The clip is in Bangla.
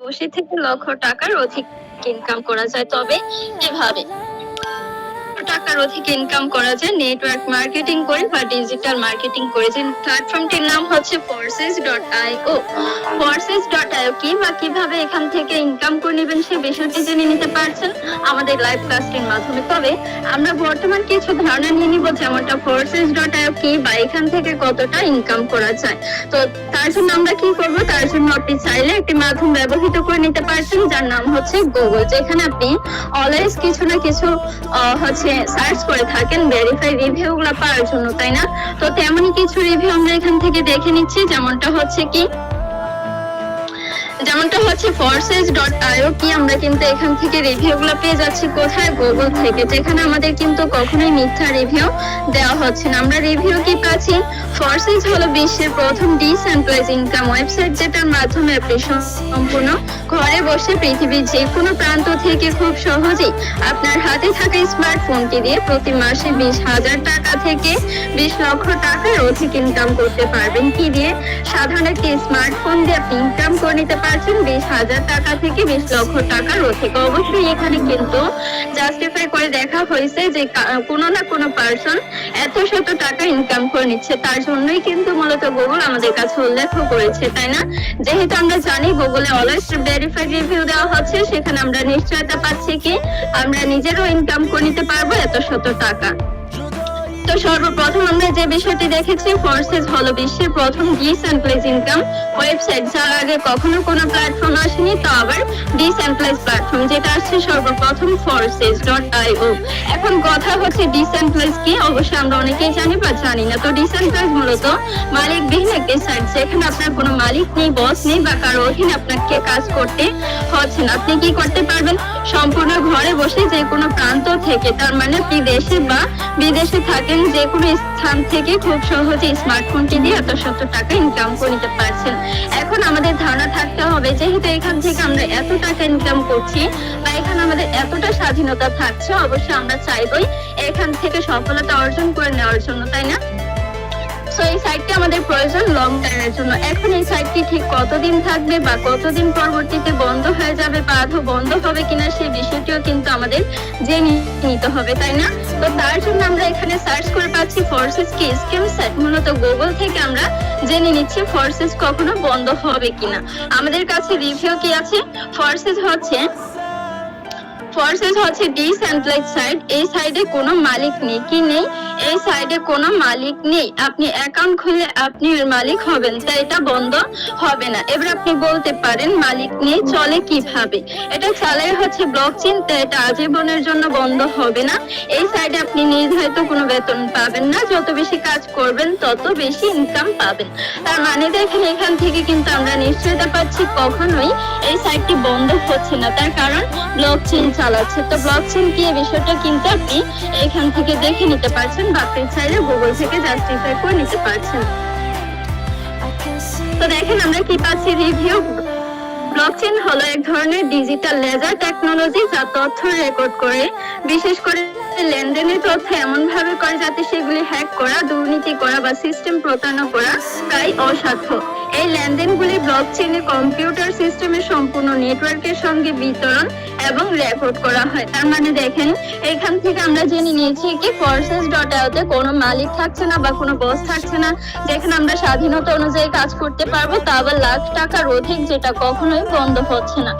বসে থেকে লক্ষ টাকার অধিক ইনকাম করা যায়। তবে কীভাবে টাকার অধিক ইনকাম করা যায় নেটওয়ার্ক মার্কেটিং করে বা ডিজিটাল মার্কেটিং করে। যে প্ল্যাটফর্মটির নাম হচ্ছে forces dot IO forces dot IO কি বা কীভাবে এখান থেকে ইনকাম করে নেবেন সে বিষয়টি জেনে নিতে পারছেন আমাদের লাইভ ক্লাসটির মাধ্যমে। তবে আমরা বর্তমান কিছু ধারণা নিয়ে নিব যেমনটা ফোর্সেস ডট আইও কি বা এখান থেকে কতটা ইনকাম করা যায়। তো তার জন্য আমরা কি করব? তার জন্য আপনি চাইলে একটি মাধ্যম ব্যবহৃত করে নিতে পারছেন, যার নাম হচ্ছে গুগল যেখানে আপনি অলওয়েজ কিছু না কিছু হচ্ছে সার্চ করে থাকেন ভেরিফাই রিভিউ গুলা পাওয়ার জন্য, তাই না? তো তেমনই কিছু রিভিউ আমরা এখান থেকে দেখে নিচ্ছি। যেমনটা হচ্ছে কি? যেমনটা হচ্ছে ফোর্সেস ডট আইও কি, আমরা কিন্তু এখান থেকে রিভিউ গুলো পেয়ে যাচ্ছি কোথায়? গুগল থেকে, যেখানে আমাদের কিন্তু কখনোই মিথ্যা রিভিউ দেওয়া হচ্ছে না। আমরা রিভিউ কি পাচ্ছি? ফোর্সেস হলো বিশ্বের প্রথম ডিসেন্ট্রালাইজ ইনকাম ওয়েবসাইট যেটার মাধ্যমে আপনি সম্পূর্ণ ঘরে বসে পৃথিবীর যে কোনো প্রান্ত থেকে খুব সহজেই আপনার হাতে থাকা স্মার্টফোনটি দিয়ে প্রতি মাসে বিশ হাজার টাকা থেকে বিশ লক্ষ টাকার অধিক ইনকাম করতে পারবেন। কি দিয়ে? সাধারণ একটি স্মার্টফোন দিয়ে আপনি ইনকাম করে নিতে পারছেন বিশ হাজার টাকা থেকে বিশ লক্ষ টাকার অধিক। অবশ্যই এখানে কিন্তু জাস্টিফাই করে দেখা হয়েছে যে কোনো না কোনো পার্সন এত শত টাকা ইনকাম করে নিচ্ছে। তার জন্যই কিন্তু মূলত গুগল আমাদের কাছে উল্লেখ করেছে, তাই না? যেহেতু আমরা জানি গুগলে অলওয়েজ ভেরিফাইড রিভিউ দেওয়া হচ্ছে, সেখানে আমরা নিশ্চয়তা পাচ্ছি কি? আমরা নিজেরও ইনকাম করে নিতে পারব এত শত টাকা। তো সর্বপ্রথম আমরা যে বিষয়টি দেখেছি ফোর্সেস হলো বিশ্বের প্রথম ডিসেন্ট্রালাইজ ইনকাম ওয়েবসাইট যার আগে কখনো কোনো প্ল্যাটফর্ম আসেনি, তো আবার ডিসেন্ট্রালাইজ প্ল্যাটফর্ম যেটা আসছে সর্বপ্রথম ফোর্সেস ডট আইও এখন কথা হচ্ছে ডিসেন্ট্রালাইজ কি, অবশ্যই আমরা অনেকেই জানি বা জানি না। তো ডিসেন্ট্রালাইজ মূলত মালিকবিহীন একটি সাইট যেখানে আপনার কোনো মালিক নেই বস নেই বা কারও অধীনে আপনাকে কাজ করতে হচ্ছে না। আপনি কি করতে পারবেন? সম্পূর্ণ ঘরে বসে যে কোনো প্রান্ত থেকে, তার মানে আপনি দেশে বা বিদেশে থাকেন যে কোনো স্থান থেকে খুব সহজে স্মার্টফোনটি দিয়ে এত শত টাকা ইনকাম করে নিতে পারছেন। এখন আমাদের ধারণা থাকতে হবে, যেহেতু এখান থেকে আমরা এত টাকা ইনকাম করছি বা এখানে আমাদের এতটা স্বাধীনতা থাকছে, অবশ্যই আমরা চাইবই এখান থেকে সফলতা অর্জন করে নেওয়ার জন্য, তাই না? সাইটটি আমাদের প্রয়োজন লং টাইমের জন্য। এখন এই সাইটটি ঠিক কতদিন থাকবে বা কতদিন পরবর্তীতে বন্ধ হয়ে যাবে বা আদৌ বন্ধ হবে কিনা সেই বিষয়টিও কিন্তু আমাদের জেনে নিতে হবে, তাই না? তো তার জন্য আমরা এখানে সার্চ করে পাচ্ছি ফোর্সেস কি স্কিম সাইট মূলত গুগল থেকে আমরা জেনে নিচ্ছি ফোর্সেস কখনো বন্ধ হবে কিনা। আমাদের কাছে রিভিউ কি আছে? ফোর্সেস হচ্ছে ফোর্সেস হচ্ছে ডিসেন্ট্রালাইজ সাইট এই সাইডে কোনো মালিক নেই। কি নেই? এই সাইডে কোনো মালিক নেই। আপনি অ্যাকাউন্ট খুলে আপনি এর মালিক হবেন, তাই এটা বন্ধ হবে না। এবার আপনি বলতে পারেন, মালিক নেই, চলে কীভাবে? এটা হচ্ছে তাই এটা আজীবনের জন্য বন্ধ হবে না। এই সাইডে আপনি নির্ধারিত কোনো বেতন পাবেন না। যত বেশি কাজ করবেন, তত বেশি ইনকাম পাবেন। তার মানে দেখেন, এখান থেকে কিন্তু আমরা নিশ্চয়তা পাচ্ছি কখনোই এই সাইটটি বন্ধ হচ্ছে না। তার কারণ ব্লক চালাচ্ছে। তো ব্লক চেন কি এই বিষয়টা কিন্তু আপনি এখান থেকে দেখে নিতে পারছেন, বা আপনি চাইলে গুগল থেকে জাস্টিফাই করে নিতে পারছেন। তো দেখেন আমরা কি পাচ্ছি রিভিউ ব্লকচেন হলো এক ধরনের ডিজিটাল লেজার টেকনোলজি যা তথ্য রেকর্ড করে। বিশেষ করে লেনদেনের তথ্য এমন ভাবে করে যাতে সেগুলি হ্যাক করা, দুর্নীতি করা, বা সিস্টেম প্রতারণা করা প্রায় অসাধ্য। এই লেনদেনগুলি ব্লকচেনে কম্পিউটার সিস্টেমে সম্পূর্ণ নেটওয়ার্কের সঙ্গে বিতরণ এবং রেকর্ড করা হয়। তার মানে দেখেন, এখান থেকে আমরা জেনে নিয়েছি কি ফোর্সেস ডট আইওতে কোনো মালিক থাকছে না বা কোনো বস থাকছে না। যেখানে আমরা স্বাধীনতা অনুযায়ী কাজ করতে পারব, তা আবার লাখ টাকার অধিক যেটা কখনোই বন্ধ হচ্ছে না।